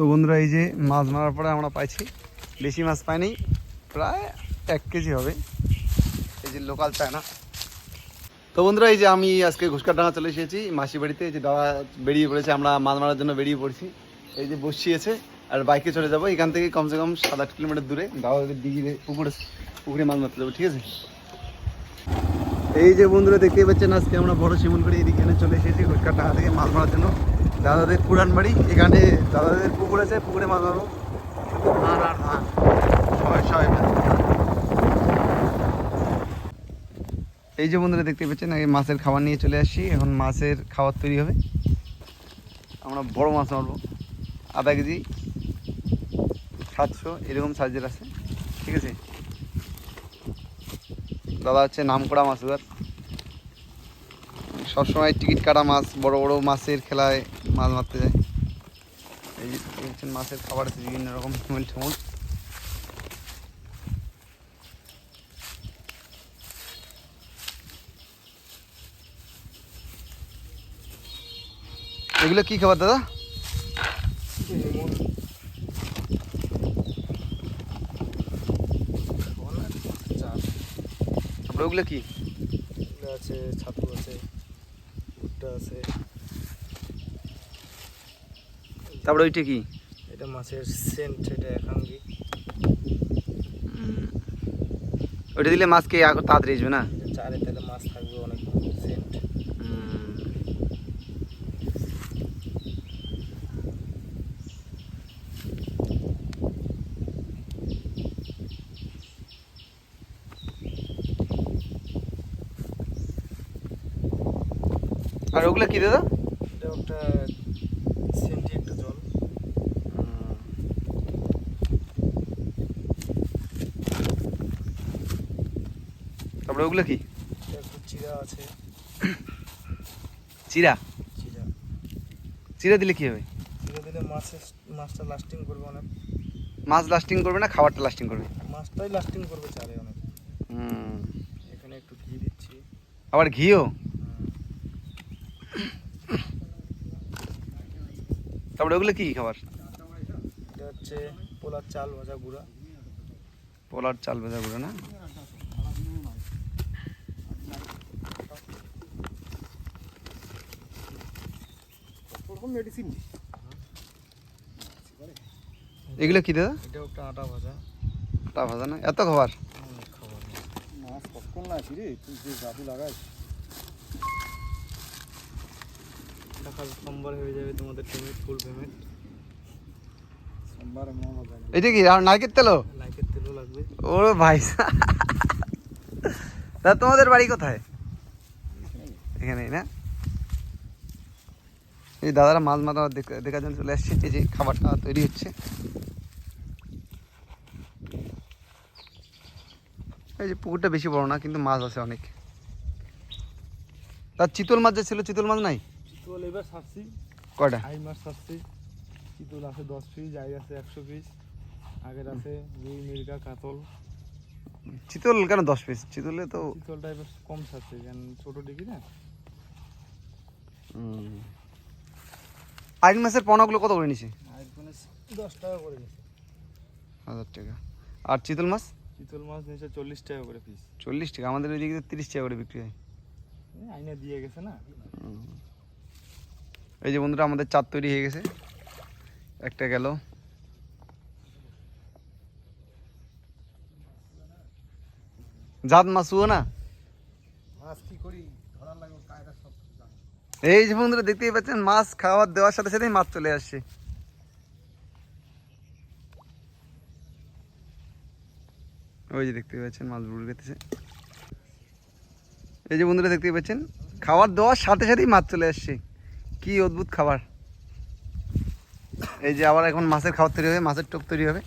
তো বন্ধুরা, এই যে মাছ মারার পরে আমরা পাইছি। বেশি মাছ পাইনি, প্রায় এক কেজি হবে। এই যে লোকাল চায়না। তো বন্ধুরা, এই যে আমি আজকে ঘুষকাটাঙ্গা চলে এসেছি মাসি বাড়িতে যে দাদা বেরিয়ে পড়েছে, আমরা মাছ মারার জন্য বেরিয়ে পড়ছি। এই যে বসিয়েছে আর বাইকে চলে যাব। এখান থেকে কমসে কম সাত আট কিলোমিটার দূরে। দাদাদের দিঘিরে পুকুরে পুকুরে মাছ মারতে যাব, ঠিক আছে? এই যে বন্ধুরা দেখতে পাচ্ছেন আজকে আমরা বড় শিমুলগুড়ি এদিকে চলে এসেছি ঘুষকাটাঙ্গা থেকে মাছ মারার জন্য। দাদাদের পুরান বাড়ি এখানে দাদাদের পুকুর আছে পুকুরে মাছ মারবো আর আর ধান। ছয় ছয় এই যে বন্ধুরা দেখতে পাচ্ছেন এই মাছের খাবার নিয়ে চলে আসছি। এখন মাছের খাবার তৈরি হবে। আমরা বড় মাছ মারবো আধা কেজি সাতশো এরকম সাইজের আছে। ঠিক আছে? দাদা হচ্ছে নাম করা মাছ সবসময় টিকিট কাটা মাছ বড় বড় মাছের খেলায় মাছ মারতে যায়। এই যে মাছের খাবার আছে, বিভিন্ন রকম ঠেমুল ঠেমুল এগুলো কি খাবার, দাদা? ওগুলো কি? আছে, ছাতু আছে, ভুট্টা আছে। তারপরে ওইটা কি? এটা মাছের সেন্ট এটা একাঙ্গি। উম, ওইটা দিলে মাছকে আগ- তাড়াতাড়ি আসবে না? এটা চারে তেলে মাছ থাকবে অনেক সেন্ট উম, আর ওগুলো কি দাদা? এটা একটা সেন্টি একটা জল তারপরে ওগুলো কি? চিরা আছে। চিরা? চিরা। চিরা দিলে কি হবে? চিরা দিলে মাছের মাছটা লাস্টিং করবে অনেক। মাছ লাস্টিং করবে না খাবারটা লাস্টিং করবে? মাছটাই লাস্টিং করবে চারে অনেক। হুম। এখানে একটু ঘি দিচ্ছি। আবার ঘিও? তারপরে ওগুলো কি খাবার? এটা হচ্ছে পোলার চাল ভাজা গুঁড়া। পোলার চাল ভাজা গুঁড়ো না? মেডিসিন এগুলো কি দাদা? এটা একটা আটা ভাজা। তা ভাজা না? এত খাবার? মাছ কখন না আছি রে তুই যে জাদু লাগাস। সোমবার হয়ে যাবে তোমাদের পেমেন্ট ফুল পেমেন্ট সোমবার মন হবে না। এটা কি আর নারকেল তেলো লাগবে। ও ভাই তা তোমাদের বাড়ি কোথায়? এখানেই না? এই দাদারা মাছ মাথা দেখার জন্য চলে আসছে। এই যে খাবারটা তৈরি হচ্ছে। এই যে পুকুরটা বেশি বড় না কিন্তু মাছ আছে অনেক। তার চিতল মাছ যে ছিল চিতল মাছ নাই? চিতল এবার ছাড়ছি কয়টা? আই মাছ ছাড়ছি চিতল আছে দশ পিস আই আছে একশো পিস। আগের আছে রুই মির্গা কাতল। চিতল কেন দশ পিস? চিতলে তো চিতলটা এবার কম ছাড়ছে কারণ ছোটো ডিগি না। আইন মাছের পনাগুলো কত করে নিছে? আর দশ টাকা করে নিচ্ছে হাজার টাকা। আর চিতল মাছ? চিতল মাছ নিচ্ছে চল্লিশ টাকা করে পিস চল্লিশ টাকা আমাদের ওইদিকে তো তিরিশ টাকা করে বিক্রি হয়। আইনে দিয়ে গেছে না? এই যে বন্ধুরা আমাদের চার তৈরি হয়ে গেছে। একটা গেল। জাত মাছুও না মাছ কি করি ধরার লাগে কায়দা সব জানি। এই যে বন্ধুরা, দেখতেই পাচ্ছেন, মাছ খাওয়ার দেওয়ার সাথে সাথেই মাছ চলে আসছে। ওই যে দেখতে পাচ্ছেন, মাছ বুড়ি খেতেছে এই যে বন্ধুরা, দেখতেই পাচ্ছেন খাবার দেওয়ার সাথে সাথেই মাছ চলে আসছে। কি অদ্ভুত খাবার। এই যে আবার এখন মাছের খাবার তৈরি হবে, মাছের টোপ তৈরি হবে।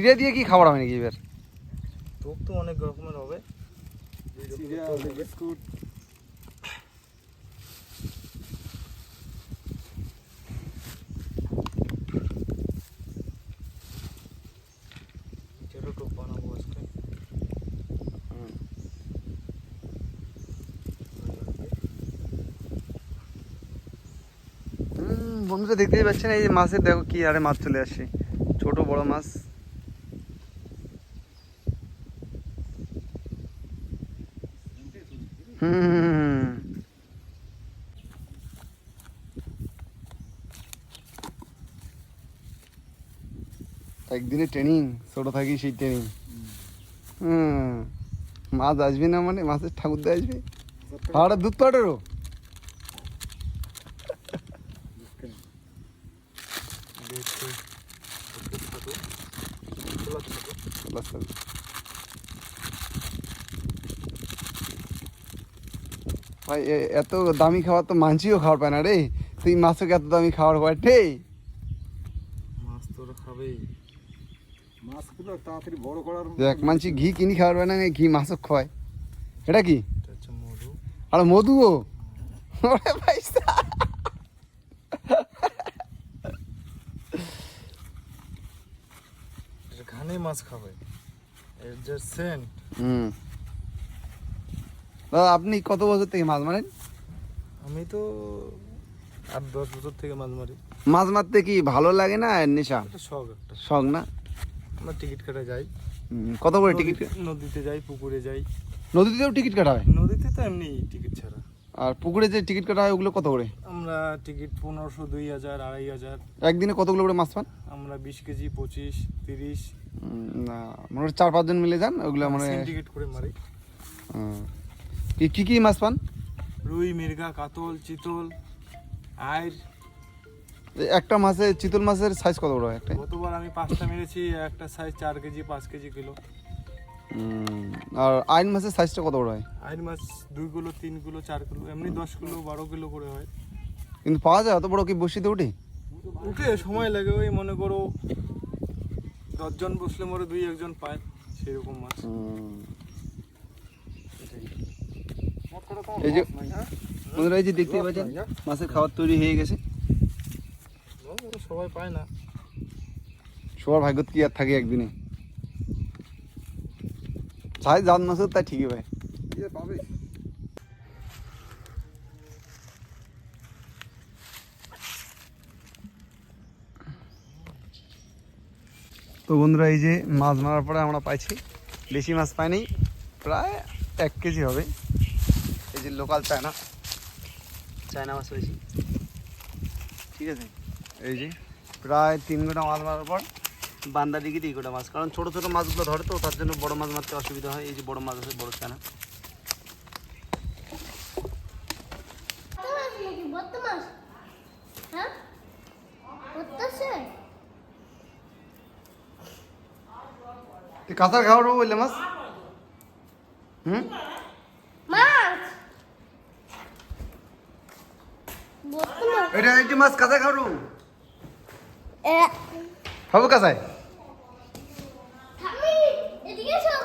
চিড়ে দিয়ে কি খাবার হবে নাকি এবার? তোপ তো অনেক রকমের হবে। বিস্কুট। বন্ধুরা দেখতেই পাচ্ছেন এই মাছের দেখো কি আরে মাছ চলে আসে। ছোট বড় মাছ। হুম। একদিনে ট্রেনিং ছোট থাকি সেই ট্রেনিং হুম। মাছ আসবি না মানে? মাছের ঠাকুর দিয়ে আসবি পাহাড়ের দুধ পাহাড়েরও দেখতে একটু ছোটো খোলা ছোটো বাস বাস। ভাই এত দামি খাবার তো মানছিও খাবার পায় না রে। তুই মাছকে এত দামি খাবার পায় ঠে মাছ তো খাবেই। মাছগুলো তাড়াতাড়ি বড় করার দেখ মানছি ঘি কিনি পায় না ঘি মাছও খায় এটা কি? মধু। আর মধুও? ওরে ভাই ঘানে মাছ খাবে। এর যে সেন্ট হুম। দাদা আপনি কত বছর থেকে মাছ মারেন? আমি তো আট দশ বছর থেকে মাছ মারি। মাছ মারতে কি ভালো লাগে না নেশা? শখ একটা। শখ না? আমরা টিকিট কাটা যাই। কত করে টিকিট নদীতে- যাই পুকুরে যাই। নদীতেও টিকিট কাটা হয়? নদীতে তো এমনি টিকিট ছাড়া। আর পুকুরে যে টিকিট কাটা হয় ওগুলো কত করে? আমরা টিকিট পনেরোশো দুই হাজার আড়াই হাজার। একদিনে কতগুলো করে মাছ পান? আমরা বিশ কেজি পঁচিশ তিরিশ। না মনে চার পাঁচজন মিলে যান ওগুলো মানে টিকিট করে মারি। কি কি মাছ পান? রুই মির্গা কাতল চিতল আইর। একটা মাছে চিতল মাছের সাইজ কত বড় হয় একটা? গতবার আমি পাঁচটা মেরেছি একটা সাইজ চার কেজি পাঁচ কেজি কিলো। আর আইন মাছের সাইজটা কত বড় হয়? আইর মাছ দুই কিলো তিন কিলো চার কিলো এমনি দশ কিলো বারো কিলো করে হয়। কিন্তু পাওয়া যায় অত বড় কি বসিতে উঠে? উঠে সময় লাগে ওই মনে করো দশজন বসলে মরে দুই একজন পায় সেরকম মাছ। এই যে, বন্ধুরা, এই যে দেখতেই পাচ্ছেন, মাছের খাবার তৈরি হয়ে গেছে। সবাই পায় না সবার ভাগ্য কি আর থাকে একদিনে? সাইজ জাত মাছের তাই ঠিকই, ভাই। পাবে তো বন্ধুরা, এই যে মাছ মারার পরে আমরা পাইছি। বেশি মাছ পাইনি, প্রায় এক কেজি হবে। এই যে লোকাল চায়না চায়না মাছ পেয়েছি ঠিক আছে? এই যে, প্রায় তিন গোটা মাছ মারার পর বান্দা দিকে দিই গোটা মাছ। কারণ ছোটো ছোটো মাছগুলো ধরে তো, তার জন্য বড় মাছ মারতে অসুবিধা হয়। এই যে বড় মাছ আছে, বড় চায়না কাঁচার খাবার বললে মাছ? হুম মাছ বদমাস এটা একটি মাছ কাঁচা এ খাব কাঁচায়?